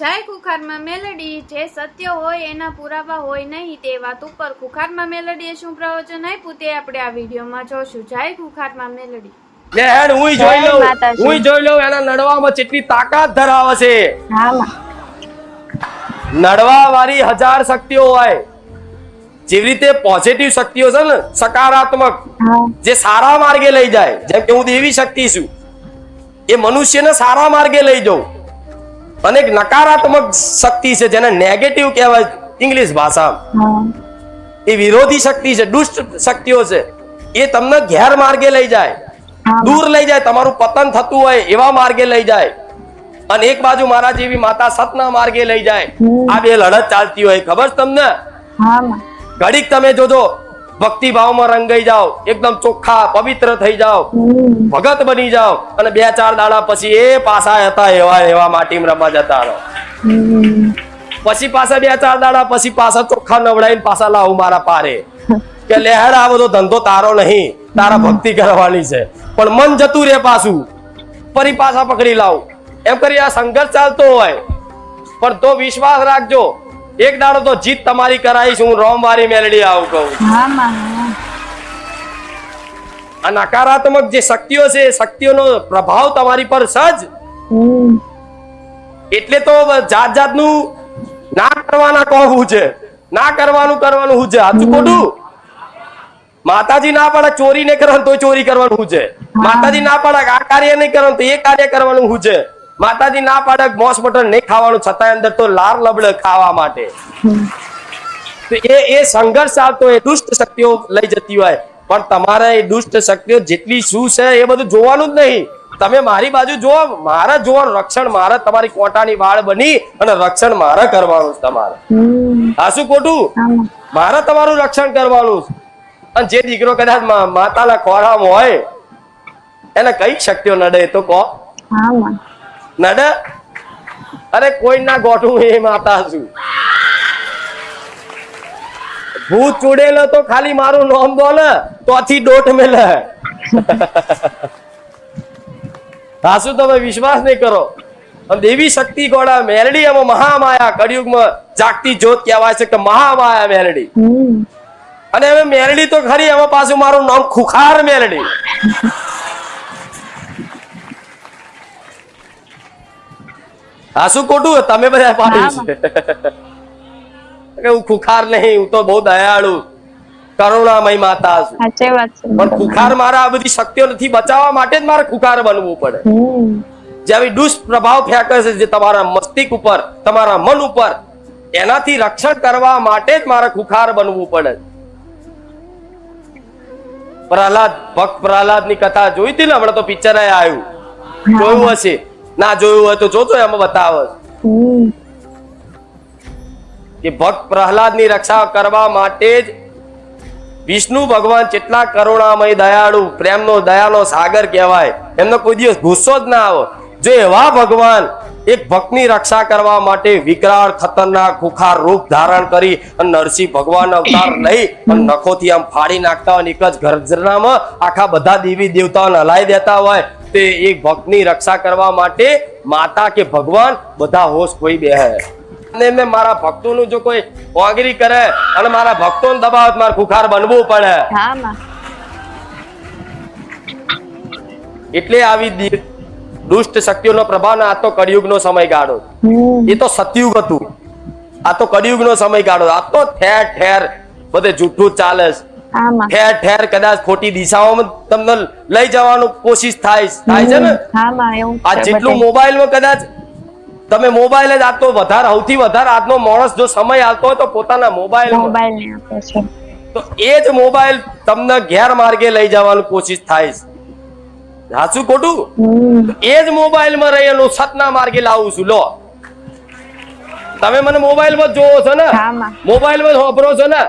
જય ખુખારમાં મેલડી જે સત્ય હોય એના પુરાવા હોય નહીં તે વાત ઉપર ખુખારમાં મેલડીએ શું પ્રવચન આપ્યું તે આપણે આ વિડીયોમાં જોશું. જય ખુખારમાં મેલડી. લે હેડ હું જોઈ લઉં. હું જોઈ લઉં એના નડવામાં કેટલી તાકાત ધરાવે છે. નડવા વાળી હજાર શક્તિઓ હોય. જેવી રીતે પોઝિટિવ શક્તિઓ છે ને સકારાત્મક જે સારા માર્ગે લઈ જાય. જેમ કે હું દેવી શક્તિ છું. એ મનુષ્યને સારા માર્ગે લઈ જાઉં. અને એક નકારાત્મક શક્તિ છે જેને નેગેટિવ કહેવાય ઇંગ્લિશ ભાષામાં. એ વિરોધી શક્તિ છે દુષ્ટ શક્તિઓ છે. એ તમને ગેરમાર્ગે લઈ જાય. દૂર લઈ જાય તમારું પતન થતું હોય એવા માર્ગે લઈ જાય. અને એક બાજુ મારા જેવી માતા સતના માર્ગે લઈ જાય. આ બે લડત ચાલતી હોય ખબર તમને? ઘડીક તમે જોજો ભક્તિ ભાવમાં રંગાઈ જાઓ. એકદમ ચોખ્ખા, પવિત્ર થઈ જાઓ. ભગત બની જાઓ. અને બે ચાર દાડા પછી એ પાસા હતા એવા એવા માટીમાં રમવા જતા પછી પાછા બે ચાર દાડા પછી પાછા ચોખ્ખા નવડાવીને પાછા લાવું મારા પારે. કે લહેર આ બધો ધંધો તારો નહીં. તારા ભક્તિ કરવાની છે. પણ મન જતું રે પાછું. ફરી પાછા પકડી લાવું. એમ કરી આ સંઘર્ષ ચાલતો હોય. પણ તો વિશ્વાસ રાખજો. એક દાડો તો જીત તમારી કરાવીશ હું રોમવારી મેલડી આવું કહું આ નકારાત્મક જે શક્તિઓ છે શક્તિઓનો પ્રભાવ તમારી પર સજ એટલે તો જાત જાતનું ના કરવાના કહું છે. ના કરવાનું કરવાનું હું છે. સાચું ખોટું? માતાજી ના પાડે ચોરી નહીં કરવાનું તો ચોરી કરવાનું હું છે. માતાજી ના પાડે આ કાર્ય નહીં કરવાનું તો એ કાર્ય કરવાનું હું છે. માતાજી ના પાડે મોસ મટન નહીં ખાવાનું છતાં અંદર તો લાર લબડ ખાવા માટે. તો એ એ સંઘર્ષ આવતો એ દુષ્ટ શક્તિઓ લઈ જતી હોય. પણ તમારે એ દુષ્ટ શક્તિઓ જેટલી શું છે એ બધું જોવાનું જ નહીં. તમે મારી બાજુ જો મારે જોવાનું રક્ષણ મારે તમારી કોટાની વાળ બની અને રક્ષણ મારે કરવાનું છે તમારે. આ શું ખોટું? મારે તમારું રક્ષણ કરવાનું છે. અને જે દીકરો કદાચ માતાના ખોરામાં હોય એને કઈ શક્તિઓ નડે તો કહો. નડે? અરે કોઈ ના ગોઠવું એ માતા છું. ભૂત ચૂડેલો તો ખાલી મારું નામ બોલે તોથી દોટ મેલે. હા શું તમે વિશ્વાસ નહીં કરો. દેવી શક્તિ ગોળા મેલડી એમાં મહામાયા કળિયુગમાં જાગતી જ્યોત કહેવાય છે કે મહામાયા મેલડી. અને હવે મેલડી તો ખરી એમાં પાછું મારું નામ ખુખાર મેલડી. આ શું ખોટું તમે બધા પાડી છે. હું ખુખાર નહીં હું તો બહુ દયાળુ. કરુણામય માતા છું. પણ ખુખાર મારા આ બધી શક્તિઓ નથી બચાવવા માટે જ મારે ખુખાર બનવું પડે. જે આવી દુષ્પ્રભાવ ફેંકે છે જે તમારા મસ્તિષ્ક ઉપર તમારા મન ઉપર એનાથી રક્ષણ કરવા માટે જ મારે ખુખાર બનવું પડે. પ્રહલાદ ભક્ત પ્રહલાદની કથા જોઈ હતી ને હમણાં તો પિક્ચર આવ્યું જોયું હશે. ના જોયું હોય તો જોજો એમાં બતાવે કે ભક્ત પ્રહલાદની રક્ષા કરવા માટે જ વિષ્ણુ ભગવાન કેટલા કરુણામય દયાળુ પ્રેમનો દયાનો સાગર કહેવાય. એમનો કોઈ દિવસ ગુસ્સો જ ના આવે. જો એવા ભગવાન એક ભક્તની રક્ષા કરવા માટે વિકરાળ ખતરનાક ખુખાર રૂપ ધારણ કરી અને નરસિંહ ભગવાન અવતાર લઈ અને નખોથી આમ ફાડી નાખતા હોય એક જ ગર્જનામાં આખા બધા દેવી દેવતાઓને હલાઈ દેતા હોય તે એક ભક્તની રક્ષા કરવા માટે માતા કે ભગવાન બધા હોશ ખોઈ બે અને મેં મારા ભક્તોનું જો કોઈ કોંગરી કરે અને મારા ભક્તોને દબાવત મારે ખુખાર બનવું પડે. એટલે આવી દુષ્ટ શક્તિઓનો પ્રભાવ ને આ તો કળિયુગનો સમયગાળો. એ તો સતયુગ હતું. આ તો કળિયુગનો સમયગાળો. આ તો ઠેર ઠેર બધે જૂઠું ચાલે છે. ઠેર ઠેર કદાચ ખોટી દિશાઓમાં તમને લઈ જવાનું કોશિશ થાય થાય છે ને? આ જેટલું મોબાઈલમાં કદાચ તમે મોબાઈલ જ આપતો વધારે સૌથી વધારે આજનો માણસ જો સમય આવતો હોય તો પોતાના મોબાઈલ મોબાઈલ આપે છે. તો એ જ મોબાઈલ તમને ગેરમાર્ગે લઈ જવાનું કોશિશ થાય છે. સાચું ખોટું? એ જ મોબાઈલમાં રહેલું સતના માર્ગે લાવું છું. લો. તમે મને મોબાઈલમાં જ જોવો છો ને? મોબાઈલમાં. મોબાઈલમાં વાપરો છો ને?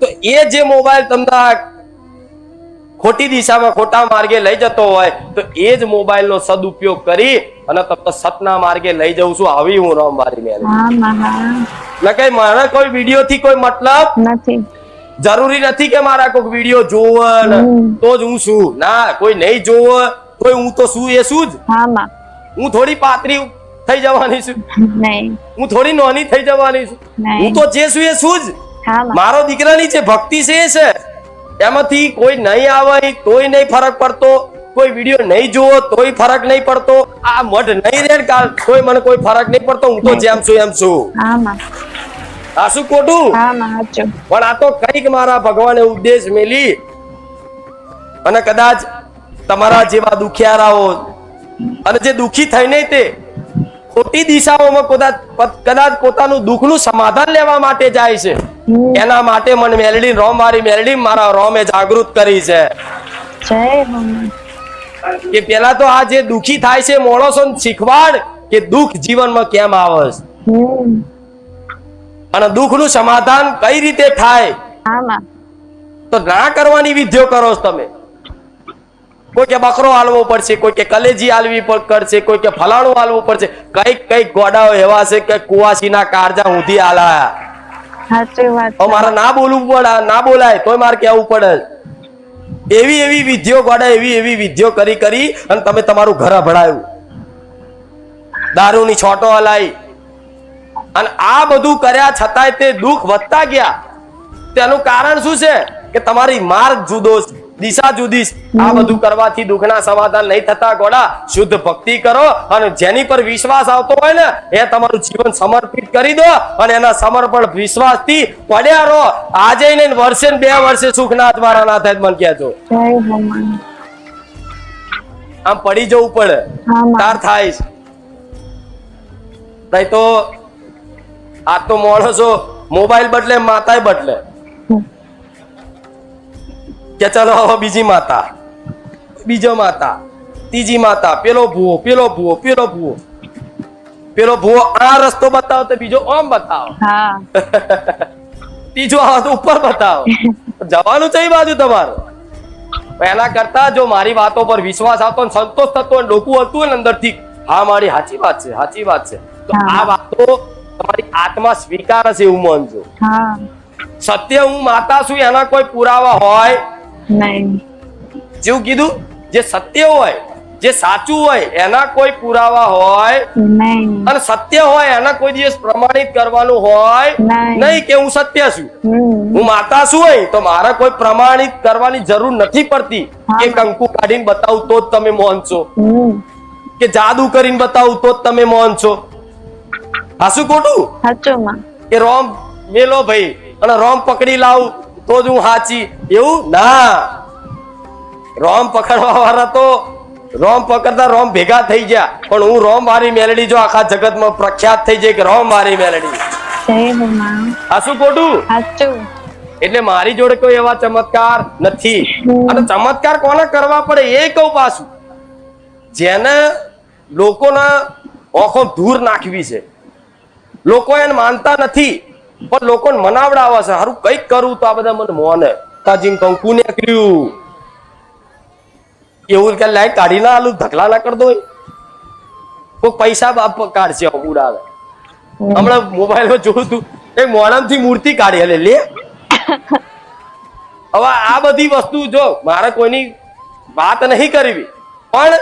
તો એ જે મોબાઈલ તમને ખોટી દિશામાં ખોટા માર્ગે લઈ જતો હોય તો એ જ મોબાઈલનો સદુપયોગ કરી અને તમને સતના માર્ગે લઈ જઉં છું. આવી હું રમ મારી માં કઈ મારા. કોઈ વીડિયો થી કોઈ મતલબ નથી. જરૂરી નથી કે મારા કોઈ વીડિયો જોવે તો જ હું છું. ના કોઈ નહીં જોવે. તોય હું તો શું એ શું જ? હું થોડી પાતરી થઈ જવાની છું. હું થોડી નોની થઈ જવાની છું. હું તો જે છું એ શું જ? મારો દીકરાની જે ભક્તિ છે એ છે એમાંથી કોઈ નહીં આવે તોય નહીં ફરક પડતો કોઈ વીડિયો નહીં જુઓ તોય ફરક નહીં પડતો. આ મઢ નહીં ને કાલ તોય મને કોઈ ફરક નહીં પડતો હું તો જેમ છું એમ છું. આ શું ખોટું? પણ આ તો કંઈક મારા ભગવાને ઉપદેશ મેલી. અને કદાચ તમારા જેવા દુખિયારાઓ અને જે દુખી થઈને તે ખોટી દિશાઓમાં કદાચ કદાચ પોતાનું દુઃખનું સમાધાન લેવા માટે જાય છે. એના માટે મને મેલડી રોમ વાળી મેલડી મારા રોમે જાગૃત કરી છે. કે પેલા તો આ જે દુખી થાય છે માણસો શીખવાડ કે દુઃખ જીવનમાં કેમ આવે છે. અને દુઃખનું સમાધાન કઈ રીતે થાય? તો ના કરવાની વિધિઓ કરો છો તમે. કોઈ કે બકરો હાલવો પડશે કોઈ કે કલેજી હાલવી કરશે કોઈ કે ફલાણું હાલવું પડશે. કંઈક કંઈક ગોડાઓ એવા છે કે કુવાસીના કારજા ઊંધી હાલાયા. મારે ના બોલવું પડે ના બોલાય તોય મારે કહેવું પડે. એવી એવી વિધિઓ ગોડા એવી એવી વિધિઓ કરી કરી અને તમે તમારું ઘર અભડાયું. દારૂની છોટો હલાઈ. અને આ બધું કર્યા છતાંય તે દુઃખ વધતા ગયા. તેનું કારણ શું છે? કે તમારી માર્ગ જુદો છે, દિશા જુદી. આ બધું કરવાથી દુઃખના સમાધાન નહીં થતા ગોડા. શુદ્ધ ભક્તિ કરો અને જેની પર વિશ્વાસ આવતો હોય ને એ તમારું જીવન સમર્પિત કરી દો અને એના સમર્પણ વિશ્વાસથી પડ્યા રહો. આજે ને વર્ષે બે વર્ષે સુખના તમારા ના થાય મને કહેજો આમ પડી જવું પડે. તાર થાય. નહીં તો આ તો માણસો મોબાઈલ બદલે માતાય બદલે. કે ચાલો હવે બીજી માતા. બીજો માતા. ત્રીજી માતા. પેલો ભૂવો પેલો ભૂવો પેલો ભૂવો. પેલો ભૂવો આ રસ્તો બતાવો તો બીજો ઓમ બતાવો. ત્રીજો આવો તો ઉપર બતાવો. જવાનું છે બાજુ તમારું. પહેલા કરતા જો મારી વાતો પર વિશ્વાસ આવતો ને સંતોષ થતો ને ડોકું હતું ને ને અંદરથી હા મારી સાચી વાત છે સાચી વાત છે. તો આ વાતો તમારી આત્મા સ્વીકાર છે એવું માનજો. સત્ય હું માતા છું એના કોઈ પુરાવા હોય નહીં. જેવું કીધું જે સત્ય હોય જે સાચું હોય એના કોઈ પુરાવા હોય. અને સત્ય હોય એના કોઈ દિવસ પ્રમાણિત કરવાનું હોય નહીં. કે હું સત્ય છું. હું માતા છું હોય તો મારે કોઈ પ્રમાણિત કરવાની જરૂર નથી પડતી કે કંકુ કાઢીને બતાવું તો જ તમે મોહન છો. કે જાદુ કરીને બતાવું તો જ તમે મોહનશો હા શું ખોટું? કે રોમ મેલો ભાઈ અને રોમ પકડી લાવું. તો જ હું સાચી એવું? ના. રોમ પકડવા વાળા તો રોમ પકડતા રોમ ભેગા થઈ ગયા. પણ હું રોમ વાળી મેલડી જો આખા જગતમાં પ્રખ્યાત થઈ જાય કે રોમ વાળી મેલડી. આ શું ખોટું? એટલે મારી જોડે કોઈ એવા ચમત્કાર નથી. અને ચમત્કાર કોને કરવા પડે એ કહું પાછું. જેને લોકોના ઓખો ધૂર નાખવી છે. લોકો એને માનતા નથી. પણ લોકોને મનાવડાવે છે. સારું કંઈક કરું તો આ બધા મને મોને તાજી કંકુ કર્યું? એવું કે લાઈ કાઢી ના આલું ધકલા ના કર કોઈ પૈસા બાપ કાઢશે ઉડાવે હમણાં મોબાઈલમાં જોયું તું એક મોણમથી મૂર્તિ કાઢી એટલે લે. હવે આ બધી વસ્તુ જો, મારે કોઈની વાત નહીં કરવી. પણ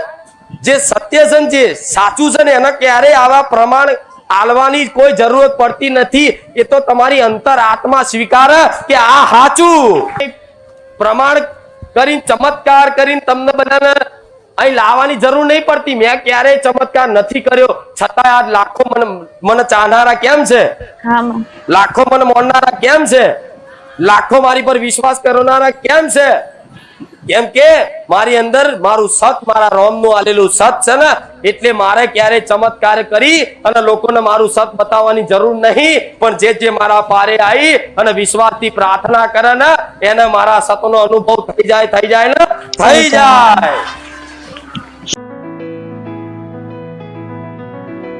જે સત્ય છે ને જે સાચું છે ને એના ક્યારેય આવા પ્રમાણ આલવાની કોઈ જરૂરત પડતી નથી. એ તો તમારી અંતર આત્મા સ્વીકાર કે આ સાચું પ્રમાણ કરીને ચમત્કાર કરીને તમને બધાને અહીં લાવવાની જરૂર નહીં પડતી. મેં ક્યારેય ચમત્કાર નથી કર્યો. છતાં આ લાખો મને મને ચાહનારા કેમ છે? લાખો મને મોડનારા કેમ છે? લાખો મારી પર વિશ્વાસ કરનારા કેમ છે? કેમ કે મારી અંદર મારું સત મારા રોમનું આલેલું સત છે ને એટલે મારે ક્યારે ચમત્કાર કરી અને લોકોને મારું સત બતાવવાની જરૂર નહીં પણ જે જે મારા પારે આવી અને વિશ્વાસથી પ્રાર્થના કરે ને એને મારા સતનો અનુભવ થઈ જાય થઈ જાય ને થઈ જાય.